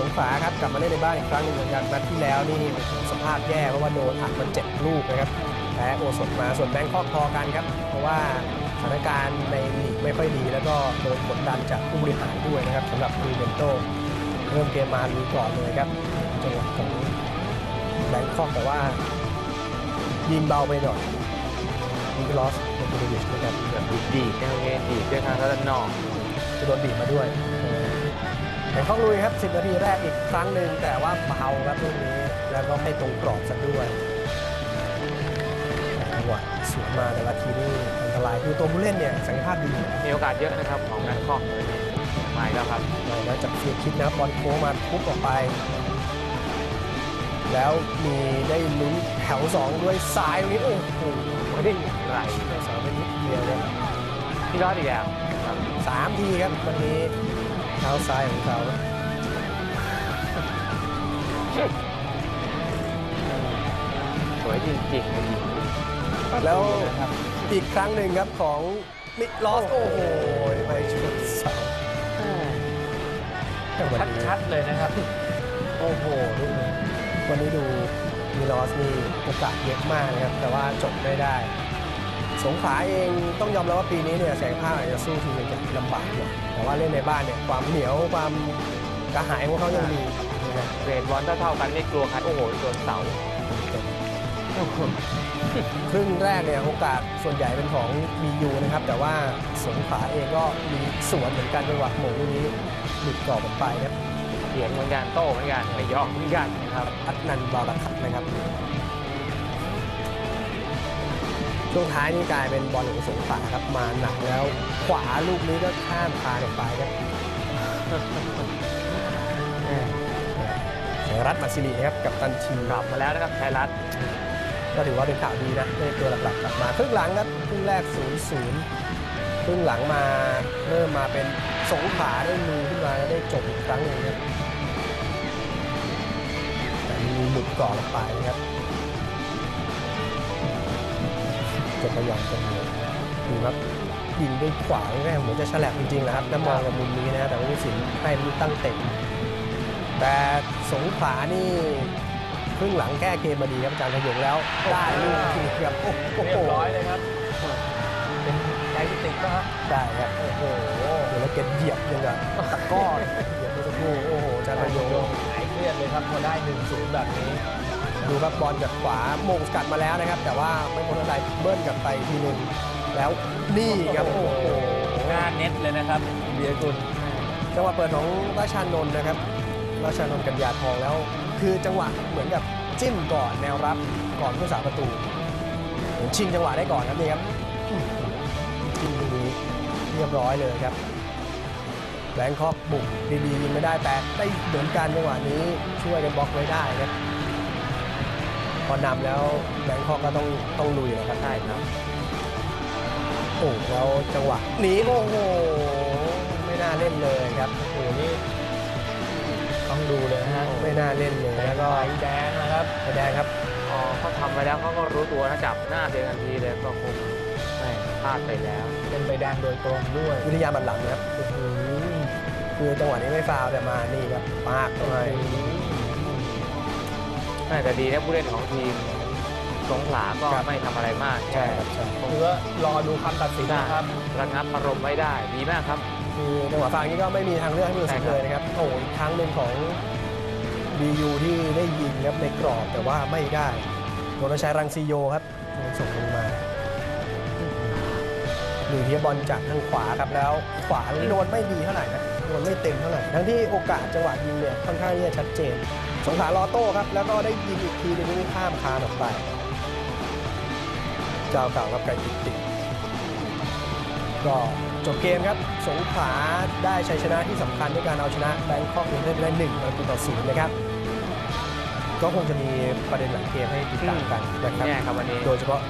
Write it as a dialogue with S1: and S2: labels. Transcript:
S1: สงขลาครับกลับมาเล่นในบ้านอีกครั้งหนึ่งเหมือนกันนัดที่แล้วนี่สภาพแย่เพราะว่าโดนอัดมันเจ็ดลูกนะครับแพ้โอสถมาส่วนแบงคอกพอกันครับ เพราะว่าสถานการณ์ในลีกไม่ค่อยดี แล้วก็โดนกดดันจากผู้บริหารด้วยนะครับสำหรับคูเบนโตเริ่มเกมมาลุยก่อนเลยครับจังหวะของแบงคอกแต่ว่ายิงเบาไปหน่อยนิโคลอสเดนวิชนะครับ
S2: แบบดีดๆนะครับเนี่ยดีดด้วยทางด้านนอก
S1: จะโดนบีบมาด้วย แต่ข้องลุยครับ 10 นาทีแรกอีกครั้งหนึ่งแต่ว่าเบาครับลูกนี้ แล้วก็ไม่ตรงกรอบซะด้วยจังหวะสวนมาแต่ละทีนี่อันตรายคือตัวผู้เล่นเนี่ยศักยภาพดีนะ
S2: มีโอกาสเยอะนะครับของแบงคอกมาอีกแล้วครับ
S1: แล้วจากเฟียร์คิดนะครับบอลโค้งมาทุบออกไป แล้วมีได้ลุ้นแถว 2 ด้วยซ้ายตรงนี้โอ้โห
S2: ไม่ได้อย่างไร
S1: แถวสองไปนิดเดียวครับ
S2: พี่รอดอีกแล้วครับ
S1: สามทีครับวันนี้ เท้าซ้ายของเขา
S2: สวยจริงๆเลยยิง
S1: แล้วอีกครั้งหนึ่งครับของมิลอสโอ้โหไปชนเสาแต่วันนี้
S3: ชัดๆเลยนะครับ โอ้โหลูกนี้
S1: วันนี้ดูมิลอสนี่โอกาสเยอะมากนะครับ แต่ว่าจบไม่ได้ สงขลาเองต้องยอมรับว่าปีนี้เนี่ยแสงภาพอาจจะสู้ทีมใหญ่ลำบากหน่อยแต่ว่าเล่นในบ้านเนี่ยความเหนียวความกระหายของเขายังมีนะครับ
S2: เรทบอลเท่าๆกันไม่กลัวใครโอ้โหโดนเสา
S1: ครึ่งแรกเนี่ยโอกาสส่วนใหญ่เป็นของ BU นะครับ แต่ว่าสงขลาเองก็มีสวนเหมือนกันจังหวะโหม่งลูกนี้หลุดกรอบออกไปครับ
S2: เถียงเหมือนกันโต้เหมือนกันไม่ยอมเหมือนกันนะครับ
S1: อัดนันบารัคัตนะครับ ช่วงท้ายนี่กลายเป็นบอลของสงขลาครับมาหนักแล้ว ขวาลูกนี้ก็ข้ามคานออกไปครับเสยรัตน์มาซิลีนะครับกับตันทีม
S2: กลับมาแล้วนะครับไทยรัฐ
S1: ก็ถือว่าเป็นข่าวดีนะได้ตัวหลักๆกลับมาครึ่งหลังครับครึ่งแรก0ูนย์ศูนย์ครึ่งหลังมาเริ่มมาเป็นสงขลาได้มือขึ้นมาแล้วได้จบอีกครั้งหนึ่งครับแต่มีหลุดก่อนออกไปนะครับ จะพยายามจะมีดูครับยิงด้วยขวาแรกเหมือนจะฉลับจริงๆนะครับถ้ามองจากมุมนี้นะแต่ว่าผู้สินให้ลูกตั้งเต็มแต่สงขลานี่ครึ่งหลังแก้เกมมาดีครับอาจารย์พยงแล้วได้ลูกทีครับโอ้
S3: เรีย
S1: โห
S3: บร้อยเลยครับเป็นไดวิติกนะฮะ
S1: ได้ครับ
S3: โอ้โห
S1: เดี๋ยวแล้วเก็บเหยียบยังกับตะกร้อเลยเหยียบเมื่อสักครู่โอ้โหอาจารย์พยง
S3: หายเครียดเลยครับพอได้1-0แบบนี้
S1: ดูครับบอลจากขวาโมงสกัดมาแล้วนะครับ แต่ว่าไม่พ้นอะไรเบิ้ลกลับไปทีหนึงแล้วนี่ครับโอ้โห
S3: หน้าเน็ตเลยนะครับเบียร์กุล
S1: จังหวะเปิดของราชานนท์นะครับราชานนท์กัญญาทองแล้ว คือจังหวะเหมือนกับจิ้มก่อนแนวรับก่อนผู้สาประตูเหมือนชิงจังหวะได้ก่อนครับนี่ครับอื้อหือจิ้มตรงนี้เรียบร้อยเลยครับแบงคอกบุกดีๆยิงไม่ได้แต่ได้เหมือนกันจังหวะนี้ช่วยกันบล็อกไว้ได้ครับ พอนำแล้วแบงคอกก็ต้องต้องลุยนะครับ
S2: ใช่ครับ
S1: โอ้โหแล้วจังหวะหนีโอ้โหไม่น่าเล่นเลยครับ
S3: โอ้โหนี่ต้องดูเลยนะฮะ
S1: ไม่น่าเล่นเลยแล้วก็
S3: ใบแดงนะครับ
S1: ไม่ได้ครับ
S2: อ๋อเขาทำไปแล้วเขาก็รู้ตัวนะจับหน้าเดียวทันทีเลยก็คงไม่พลาดไปแล้ว
S3: เป็นใบแดงโดยตรงด้วย
S1: วิทยาบัตรหลังนะครับโอ้โหคือจังหวะนี้ไม่ฟาวล์แต่มานี่ครับปากเข้าไป
S2: น่าจะดีนะผู้เล่นของทีมสงขลาก็ไม่ทำอะไรมาก
S1: ใช่
S2: แค่
S1: ครับใช่
S3: คือว่ารอดูคำตัดสินนะครับ
S2: ระงับอารมณ์ไว้ได้ ดีมากครับ
S1: คือจังหวะฟาวล์นี้ก็ไม่มีทางเลือกให้ผู้ตัดสิน
S2: ใช่ครับ
S1: เลยนะครับโอ้โหอีกครั้งหนึ่งของ BU ที่ได้ยิงครับในกรอบแต่ว่าไม่ได้โดนชัยรังซีโยครับส่งลงมาหนึ่งทีบอลจากทางขวาครับแล้วขวาโดนไม่ดีเท่าไหร่นะ โดนไม่เต็มเท่าไหร่ ทั้งที่โอกาสจังหวะยิงเนี่ยค่อนข้างที่จะชัดเจน สงขลารอโต้ครับ แล้วก็ได้ยิงอีกทีหนึงที่ข้ามคานออกไปเจ้าเก่ากับไก่ติดติดก็จบเกมครับ สงขลาได้ชัยชนะที่สำคัญด้วยการเอาชนะแบงคอกกรุงเทพไปได้หนึ่งประตูต่อศูนย์นะครับ ก็คงจะมีประเด็นหลังเกมให้ติดตามกันนะครับ
S2: แน่ครับวันนี้
S1: โดยเฉพาะ